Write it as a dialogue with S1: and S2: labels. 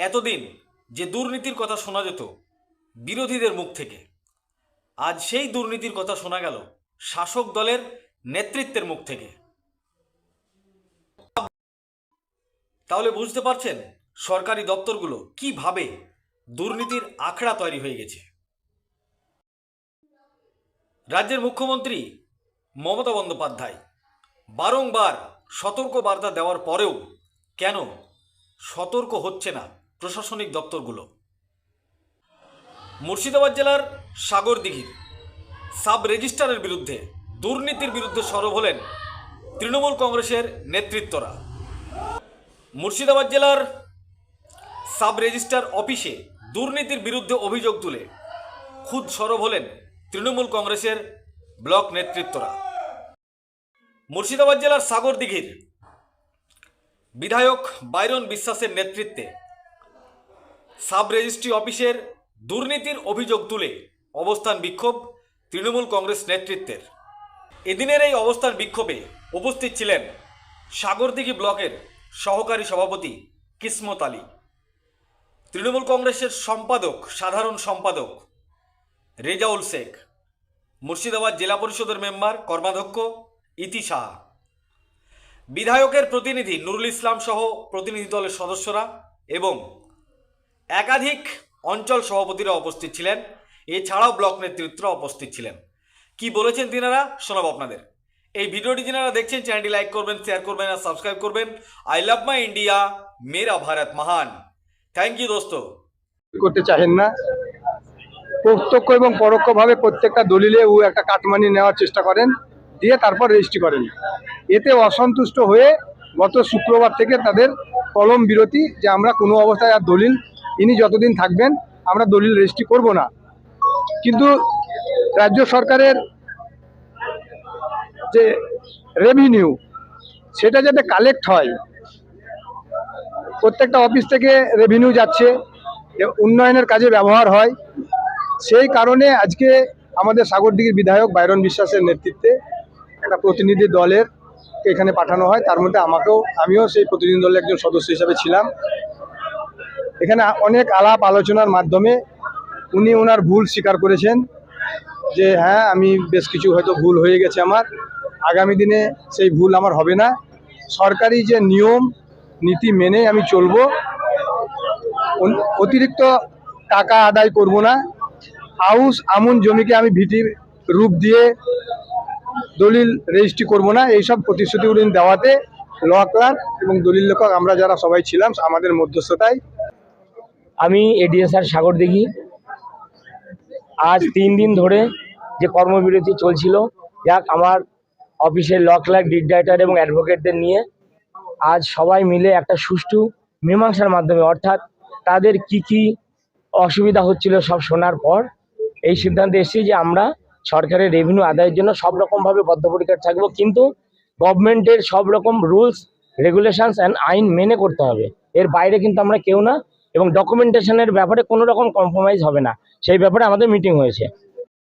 S1: এতদিন যে দুর্নীতির কথা শোনা যেত বিরোধীদের মুখ থেকে, আজ সেই দুর্নীতির কথা শোনা গেল শাসক দলের নেতৃত্বের মুখ থেকে। তাহলে বুঝতে পারছেন সরকারি দপ্তরগুলো কীভাবে দুর্নীতির আখড়া তৈরি হয়ে গেছে। রাজ্যের মুখ্যমন্ত্রী মমতা বন্দ্যোপাধ্যায় বারংবার সতর্ক বার্তা দেওয়ার পরেও কেন সতর্ক হচ্ছে না? প্রশাসনিক দপ্তরগুলো। মুর্শিদাবাদ জেলার সাগরদিঘির সাব রেজিস্ট্রারের বিরুদ্ধে দুর্নীতির বিরুদ্ধে সরব হলেন তৃণমূল কংগ্রেসের নেতৃত্বরা। মুর্শিদাবাদ জেলার সাব রেজিস্ট্রার অফিসে দুর্নীতির বিরুদ্ধে অভিযোগ তুলে খুদ সরব হলেন তৃণমূল কংগ্রেসের ব্লক নেতৃত্বরা। মুর্শিদাবাদ জেলার সাগরদিঘির বিধায়ক বাইরন বিশ্বাসের নেতৃত্বে সাব রেজিস্ট্রি অফিসের দুর্নীতির অভিযোগ তুলে অবস্থান বিক্ষোভ তৃণমূল কংগ্রেস নেতৃত্বের। এদিনের এই অবস্থান বিক্ষোভে উপস্থিত ছিলেন সাগরদিঘি ব্লকের সহকারী সভাপতি কিসমত আলী। তৃণমূল কংগ্রেসের সম্পাদক, সাধারণ সম্পাদক রেজাউল শেখ। মুর্শিদাবাদ জেলা পরিষদের মেম্বার, কর্মাধ্যক্ষ ইতি সাহা। বিধায়কের প্রতিনিধি নুরুল ইসলাম সহ প্রতিনিধি দলের সদস্যরা এবং একাধিক অঞ্চল সভাপতিরা উপস্থিত ছিলেন, এছাড়াও ব্লক নেতৃত্বরা উপস্থিত ছিলেন। কি বলেছেন তিনারা, শোনাবো আপনাদের। এই ভিডিওটি যিনারা দেখছেন, চ্যানেলটি লাইক করবেন, শেয়ার করবেন আর সাবস্ক্রাইব করবেন। আই লাভ মাই ইন্ডিয়া, মেরা ভারত মহান। থ্যাংক ইউ দোস্ত।
S2: করতে চাহেন না। প্রত্যক্ষ এবং পরোক্ষভাবে প্রত্যেকটা দলিলে ও একটা কাটমানি নেওয়ার চেষ্টা করেন, দিয়ে তারপর রেজিস্ট্রি করেন। এতে অসন্তুষ্ট হয়ে গত শুক্রবার থেকে তাদের কলম বিরতি যে আমরা কোনো অবস্থায় আর দলিল ইনি যতদিন থাকবেন, আমরা দলিল রেজিস্ট্রি করব না। কিন্তু রাজ্য সরকারের যে রেভিনিউ সেটা যাতে কালেক্ট হয়, প্রত্যেকটা অফিস থেকে রেভিনিউ যাচ্ছে উন্নয়নের কাজে ব্যবহার হয়, সেই কারণে আজকে আমাদের সাগরদিঘির বিধায়ক বাইরন বিশ্বাসের নেতৃত্বে একটা প্রতিনিধি দলের এখানে পাঠানো হয়। তার মধ্যে আমাকেও, আমিও সেই প্রতিনিধি দলের একজন সদস্য হিসাবে ছিলাম। এখানে অনেক আলাপ আলোচনার মাধ্যমে উনি ওনার ভুল স্বীকার করেছেন যে হ্যাঁ আমি বেশ কিছু হয়তো ভুল হয়ে গেছে আমার। আগামী দিনে সেই ভুল আমার হবে না। সরকারি যে নিয়ম, নীতি মেনে আমি চলবো। অতিরিক্ত টাকা আদায় করব না। আউস আমন জমিকে আমি ভিটির রূপ দিয়ে দলিল রেজিস্ট্রি করব না। এইসব প্রতিশ্রুতিগুলি দেওয়াতে ল, ক্লার্ক এবং দলিল লেখক, আমরা যারা সবাই ছিলাম, আমাদের মধ্যস্থতায়
S3: আমি এডিএসআর সাগর দিঘি আজ তিন দিন ধরে যে কর্মবিরতি চলছিল, যাক আমার অফিসের ল ক্লার্ক ডিড রাইটার এবং অ্যাডভোকেটদের নিয়ে, আজ সবাই মিলে একটা সুষ্ঠু মীমাংসার মাধ্যমে, অর্থাৎ তাদের কি কি অসুবিধা হচ্ছিল সব শোনার পর, এই সিদ্ধান্তে এসেছি যে আমরা সরকারের রেভিনিউ আদায়ের জন্য সব রকমভাবে বদ্ধপরিকর থাকব, কিন্তু গভর্নমেন্টের সব রকম রুলস রেগুলেশনস অ্যান্ড আইন মেনে করতে হবে। এর বাইরে কিন্তু আমরা কেউ না এবং ডকুমেন্টেশনের ব্যাপারে কোনো রকম কম্প্রোমাইজ হবে না। সেই ব্যাপারে আমাদের মিটিং হয়েছে।